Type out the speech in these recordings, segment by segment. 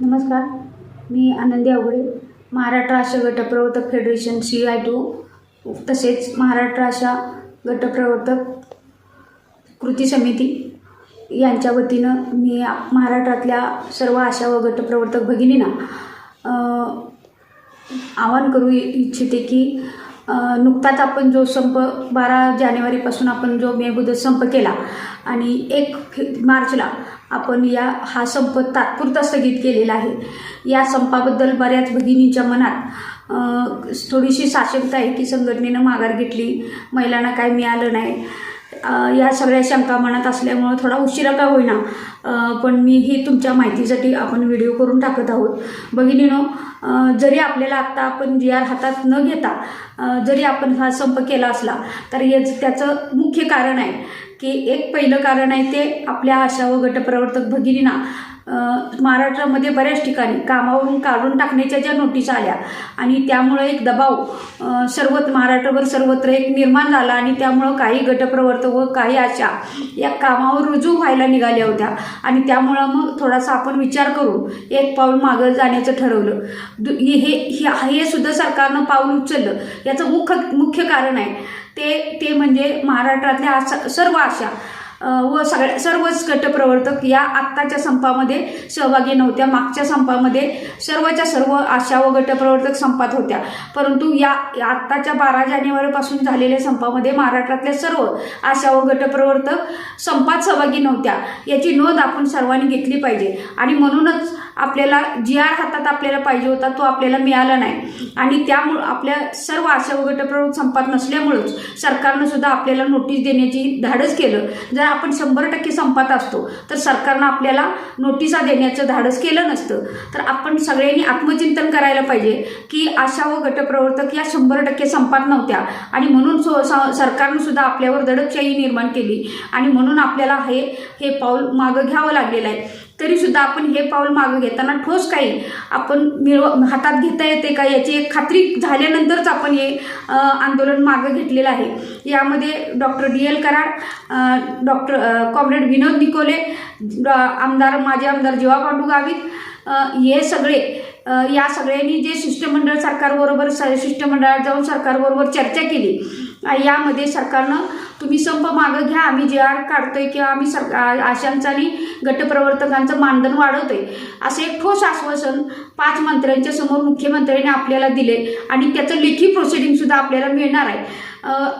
नमस्कार मी आनंदी आवडे महाराष्ट्र आशा गटप्रवर्तक फेडरेशन सी आय टू तसेच महाराष्ट्र आशा गटप्रवर्तक कृती समिती यांच्या वतीनं मी महाराष्ट्रातल्या सर्व आशा व गटप्रवर्तक भगिनींना आवाहन करू इच्छिते की नुकताच आपण जो संप बारा जानेवारीपासून आपण जो मेबुदत संप केला आणि एक फे मार्चला आपण या हा संप तात्पुरता स्थगित केलेला आहे. या संपाबद्दल बऱ्याच भगिनींच्या मनात थोडीशी साशंकता आहे की संघटनेनं माघार घेतली. महिलांना काय मिळालं नाही. या सगळ्या शंका मनात असल्यामुळं थोडा उशिरा का होईना पण मी ही तुमच्या माहितीसाठी आपण व्हिडिओ करून टाकत आहोत. भगिनीनो जरी आपल्याला आत्ता आपण जी आर हातात न घेता जरी आपण हा संप केला असला तर याच त्याचं मुख्य कारण आहे की एक पहिलं कारण आहे ते आपल्या आशा व गटप्रवर्तक भगिनींना महाराष्ट्रामध्ये बऱ्याच ठिकाणी कामावरून काढून टाकण्याच्या ज्या नोटीस आल्या आणि त्यामुळं एक दबाव सर्वत्र महाराष्ट्रभर सर्वत्र एक निर्माण झाला आणि त्यामुळं काही गटप्रवर्तक व काही आशा या कामावर रुजू व्हायला निघाल्या होत्या. आणि त्यामुळं मग थोडासा आपण विचार करून एक पाऊल मागं जाण्याचं ठरवलं. दु- हे हे सुद्धा सरकारनं पाऊल उचललं. याचं मुख्य मुख्य कारण आहे. ते ते म्हणजे महाराष्ट्रातल्या आशा सर्व आशा व सगळ्या सर्वच गटप्रवर्तक या आत्ताच्या संपामध्ये सहभागी नव्हत्या. मागच्या संपामध्ये सर्वच्या सर्व आशा व गटप्रवर्तक संपात होत्या. परंतु या या आत्ताच्या बारा जानेवारीपासून झालेल्या संपामध्ये महाराष्ट्रातल्या सर्व आशा व गटप्रवर्तक संपात सहभागी नव्हत्या. याची नोंद आपण सर्वांनी घेतली पाहिजे. आणि म्हणूनच आपल्याला जी आर हातात आपल्याला पाहिजे होता तो आपल्याला मिळाला नाही. आणि त्यामुळं आपल्या सर्व आशा वगैरे गटप्रवर्तक संपात नसल्यामुळंच सरकारनं सुद्धा आपल्याला नोटीस देण्याची धाडस केलं. जर आपण शंभर टक्के संपात असतो तर सरकारनं आपल्याला नोटिसा देण्याचं धाडस केलं नसतं. तर आपण सगळ्यांनी आत्मचिंतन करायला पाहिजे की आशा व गटप्रवर्तक या शंभर टक्के संपात नव्हत्या. आणि म्हणून सो स- सरकारनं सुद्धा आपल्यावर दडपशाही निर्माण केली. आणि म्हणून आपल्याला हे हे पाऊल मागं घ्यावं लागलेलं आहे. तरी सुद्धा आपण हे पाऊल मागं घेताना ठोस काही आपण मिळव हातात घेता येते का याची एक खात्री झाल्यानंतरच आपण हे आंदोलन मागं घेतलेलं आहे. यामध्ये doctor D L Karad doctor comrade Vinod Nikole डॉ- आमदार माजी आमदार जीवा पांडू गावित हे सगळे या सगळ्यांनी जे शिष्टमंडळ सरकारबरोबर स- शिष्टमंडळात जाऊन सरकारबरोबर चर्चा केली. यामध्ये सरकारनं तुम्ही संप मागं घ्या आम्ही जे आर काढतोय किंवा आम्ही सर आशांचा आशांचं आणि गटप्रवर्तकांचं मानधन वाढवतोय असं एक ठोस आश्वासन पाच मंत्र्यांच्या समोर मुख्यमंत्र्यांनी आपल्याला दिले आणि त्याचं लेखी प्रोसिडिंग सुद्धा आपल्याला मिळणार आहे.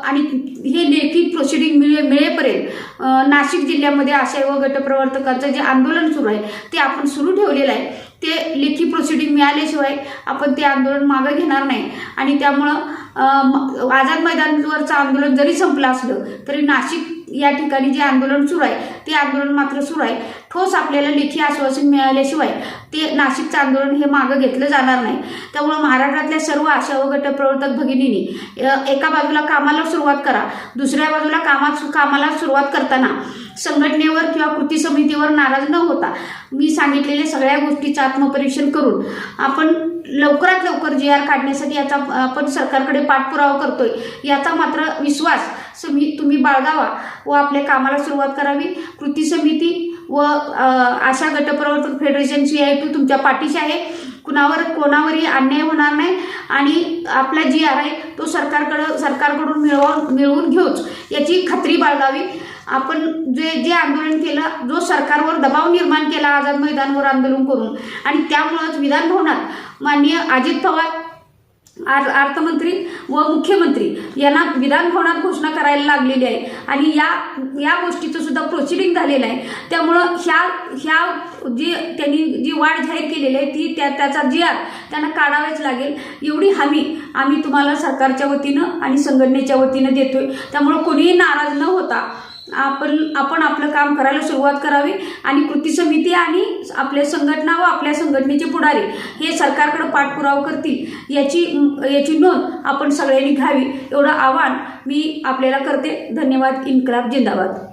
आणि हे लेखी प्रोसिडिंग मिळे मिळेपर्यंत नाशिक जिल्ह्यामध्ये आशय व गटप्रवर्तकांचं जे आंदोलन सुरू आहे ते आपण सुरू ठेवलेलं आहे. ते लेखी प्रोसिडिंग मिळाल्याशिवाय आपण ते आंदोलन मागं घेणार नाही. आणि त्यामुळं आझाद मैदानवरचं आंदोलन जरी संपलं असलं तरी नाशिक या ठिकाणी जे आंदोलन सुरू आहे ते आंदोलन मात्र सुरू आहे. ठोस आपल्याला लेखी आश्वासन मिळाल्याशिवाय ते नाशिकचं आंदोलन हे मागं घेतलं जाणार नाही. त्यामुळं महाराष्ट्रातल्या सर्व आशा व गटप्रवर्तक भगिनींनी एका बाजूला कामाला सुरुवात करा दुसऱ्या बाजूला कामात कामाला सुरुवात करताना संघटनेवर किंवा कृती समितीवर नाराज न होता मी सांगितलेल्या सगळ्या गोष्टीचं आत्मपरीक्षण करून आपण लवकरात लवकर जी आर काढण्यासाठी याचा आपण सरकारकडे पाठपुरावा करतोय याचा मात्र विश्वास समी तुम्ही बाळगावा व आपल्या कामाला सुरुवात करावी. कृती समिती व आशा गटप्रवर्तक फेडरेशनची आहे आय तुमच्या पाठीशी आहे. कुणावर कोणावरही अन्याय होणार नाही आणि आपला जी आर आहे तो सरकारकडं सरकारकडून मिळवून मिळवून घेऊच. याची खात्री बाळगावी. आपण जे जे आंदोलन केलं जो सरकारवर दबाव निर्माण केला आझाद मैदानवर आंदोलन करून आणि त्यामुळंच विधानभवनात माननीय अजित पवार अर्थमंत्री व मुख्यमंत्री यांना विधानभवनात घोषणा करायला लागलेली आहे. आणि या या गोष्टीचं सुद्धा प्रोसिडिंग झालेलं आहे. त्यामुळं ह्या ह्या जी त्यांनी जी वाढ जाहीर केलेली आहे ती त्या त्याचा जी आर त्यांना काढावेच लागेल. एवढी हमी आम्ही तुम्हाला सरकारच्या वतीनं आणि संघटनेच्या वतीनं देतोय. त्यामुळं कोणीही नाराज न होता आपण आपण आपलं काम करायला सुरुवात करावी आणि कृती समिती आणि आपल्या संघटना व आपल्या संघटनेचे पुढारी हे सरकारकडे पाठपुरावा करतील याची याची नोंद आपण सगळ्यांनी घ्यावी. एवढं आव्हान मी आपल्याला करते. धन्यवाद. इन्कलाब जिंदाबाद.